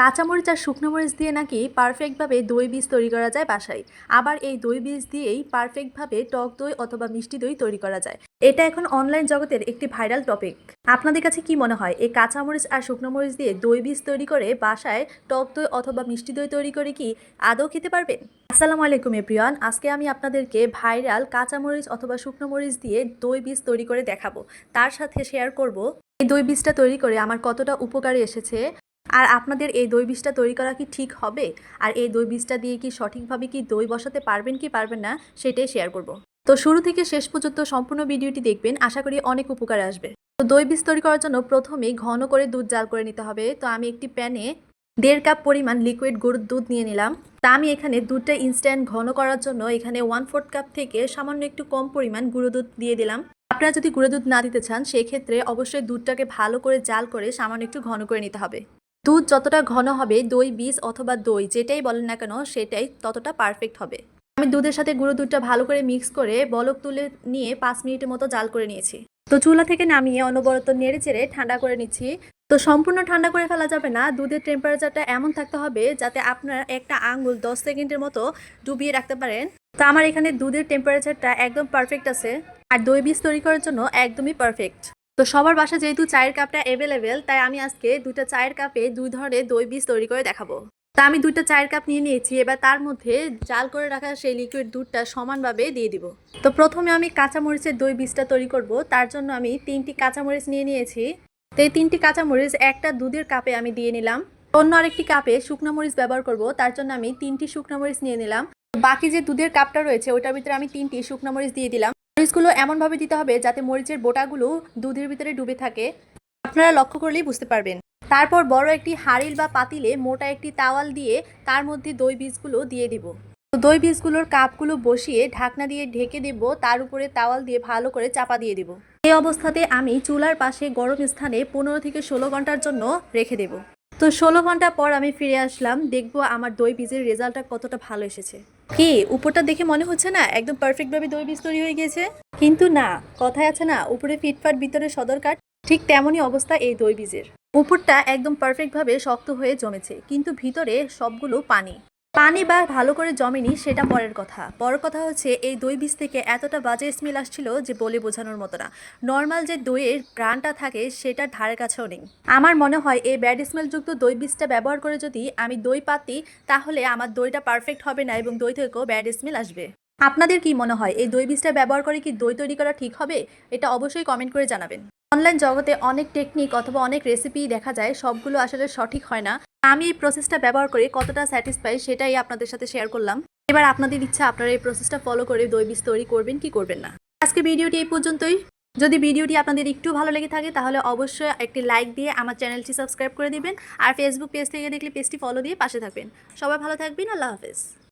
কাঁচামরিচ আর শুকনো মরিচ দিয়ে নাকি পারফেক্টভাবে দই বীজ তৈরি করা যায় বাসায়। আবার এই দই বীজ দিয়েই পারফেক্টভাবে টক দই অথবা মিষ্টি দই তৈরি করা যায়। এটা এখন অনলাইন জগতের একটি ভাইরাল টপিক আপনাদের কাছে কি মনে হয়, এই কাঁচামরিচ আর শুকনো মরিচ দিয়ে দই বীজ তৈরি করে বাসায় টক দই অথবা মিষ্টি দই তৈরি করে কি আদৌ খেতে পারবেন? আসসালামু আলাইকুম এপ্রিয়ান আজকে আমি আপনাদেরকে ভাইরাল কাঁচামরিচ অথবা শুকনো মরিচ দিয়ে দই বীজ তৈরি করে দেখাবো। তার সাথে শেয়ার করব, এই দই বীজটা তৈরি করে আমার কতটা উপকারে এসেছে আর আপনাদের এই দই বীজটা তৈরি করা কি ঠিক হবে? আর এই দই বীজটা দিয়ে কি সঠিকভাবে কি দই বসাতে পারবেন কি পারবেন না, সেটাই শেয়ার করব। তো শুরু থেকে শেষ পর্যন্ত সম্পূর্ণ ভিডিওটি দেখবেন, আশা করি অনেক উপকার আসবে। তো দই বীজ তৈরি করার জন্য প্রথমে ঘন করে দুধ জাল করে নিতে হবে। তো আমি একটি প্যানে দেড় কাপ পরিমাণ লিকুইড গরুর দুধ নিয়ে নিলাম। তা আমি এখানে দুধটা ইনস্ট্যান্ট ঘন করার জন্য এখানে ওয়ান ফোর্থ কাপ থেকে সামান্য একটু কম পরিমাণ গুঁড়ো দুধ দিয়ে দিলাম। আপনারা যদি গুঁড়ো দুধ না দিতে চান, সেক্ষেত্রে অবশ্যই দুধটাকে ভালো করে জাল করে সামান্য একটু ঘন করে নিতে হবে। দুধ যতটা ঘন হবে, দই, বীজ অথবা দই, যেটাই বলেন না কেন, সেটাই ততটা পারফেক্ট হবে। আমি দুধের সাথে গুঁড়ো দুধটা ভালো করে মিক্স করে বলক তুলে নিয়ে পাঁচ মিনিটের মতো জাল করে নিয়েছি। তো চুলা থেকে নামিয়ে অনবরত নেড়ে চেড়ে ঠান্ডা করে নিচ্ছি। তো সম্পূর্ণ ঠান্ডা করে ফেলা যাবে না, দুধের টেম্পারেচারটা এমন থাকতে হবে যাতে আপনার একটা আঙুল দশ সেকেন্ডের মতো ডুবিয়ে রাখতে পারেন। তো আমার এখানে দুধের টেম্পারেচারটা একদম পারফেক্ট আছে। আর দই বীজ তৈরি করার জন্য একদমই পারফেক্ট তো সবার বাসা যেহেতু চায়ের কাপটা অ্যাভেলেবেল তাই আমি আজকে দুইটা চায়ের কাপে দুই ধরনের দই বীজ তৈরি করে দেখাবো। তা আমি দুইটা চায়ের কাপ নিয়ে নিয়েছি, এবার তার মধ্যে জাল করে রাখা সেই লিকুইড দুধটা সমানভাবে দিয়ে দিব। তো প্রথমে আমি কাঁচামরিচের দই বীজটা তৈরি করব, তার জন্য আমি তিনটি কাঁচামরিচ নিয়ে নিয়েছি। তো এই তিনটি কাঁচামরিচ একটা দুধের কাপে আমি দিয়ে নিলাম। অন্য আরেকটি কাপে শুকনো মরিচ ব্যবহার করব, তার জন্য আমি তিনটি শুকনো মরিচ নিয়ে নিলাম। বাকি যে দুধের কাপটা রয়েছে, ওটার ভিতরে আমি তিনটি শুকনো মরিচ দিয়ে দিলাম। মরিচগুলো এমনভাবে দিতে হবে যাতে মরিচের বোটাগুলো দুধের ভিতরে ডুবে থাকে। আপনারা লক্ষ্য করলেই বুঝতে পারবেন। তারপর বড় একটি হাড়িল বা পাতিলে মোটা একটি তাওয়াল দিয়ে তার মধ্যে দই বীজগুলো দিয়ে দিব। দই বীজগুলোর কাপগুলো বসিয়ে ঢাকনা দিয়ে ঢেকে দেব, তার উপরে তাওয়াল দিয়ে ভালো করে চাপা দিয়ে দিব। এই অবস্থাতে আমি চুলার পাশে গরম স্থানে পনেরো থেকে ষোলো ঘণ্টার জন্য রেখে দেব। তো ষোলো ঘণ্টা পর আমি ফিরে আসলাম, দেখব আমার দই বীজের রেজাল্টটা কতটা ভালো এসেছে। কি, উপরটা দেখে মনে হচ্ছে না একদম পারফেক্ট ভাবে দই বীজ তৈরি হয়ে গেছে কিন্তু না, কথায় আছে না, উপরে ফিটফাট, ভিতরে সদর কাট ঠিক তেমনই অবস্থা এই দই বীজের। উপরটা একদম পারফেক্ট ভাবে শক্ত হয়ে জমেছে, কিন্তু ভিতরে সবগুলো পানি। পানি বা ভালো করে জমেনি, সেটা পরের কথা। বড় কথা হচ্ছে, এই দই বীজ থেকে এতটা বাজে স্মেল আসছিল যে বলে বোঝানোর মতো না। নর্মাল যে দইয়ের ব্রানটা থাকে সেটার ধারে কাছেও নেই। আমার মনে হয়, এই ব্যাড স্মেলযুক্ত দই বীজটা ব্যবহার করে যদি আমি দই পাতি, তাহলে আমার দইটা পারফেক্ট হবে না এবং দই থেকেও ব্যাড স্মেল আসবে। আপনাদের কি মনে হয়, এই দই বীজটা ব্যবহার করে কি দই তৈরি করা ঠিক হবে? এটা অবশ্যই কমেন্ট করে জানাবেন। অনলাইন জগতে অনেক টেকনিক অথবা অনেক রেসিপি দেখা যায়, সবগুলো আসলে সঠিক হয় না। আমি এই প্রসেসটা ব্যবহার করে কতটা স্যাটিসফাই সেটাই আপনাদের সাথে শেয়ার করলাম। এবার আপনাদের ইচ্ছা, আপনারা এই প্রসেসটা ফলো করে দই বীজ তৈরি করবেন, কি করবেন না। আজকে ভিডিওটি এই পর্যন্তই। যদি ভিডিওটি আপনাদের একটু ভালো লেগে থাকে, তাহলে অবশ্যই একটি লাইক দিয়ে আমার চ্যানেলটি সাবস্ক্রাইব করে দিবেন, আর ফেসবুক পেজ থেকে দেখলে পেজটি ফলো দিয়ে পাশে থাকবেন। সবাই ভালো থাকবেন, আল্লাহ হাফেজ।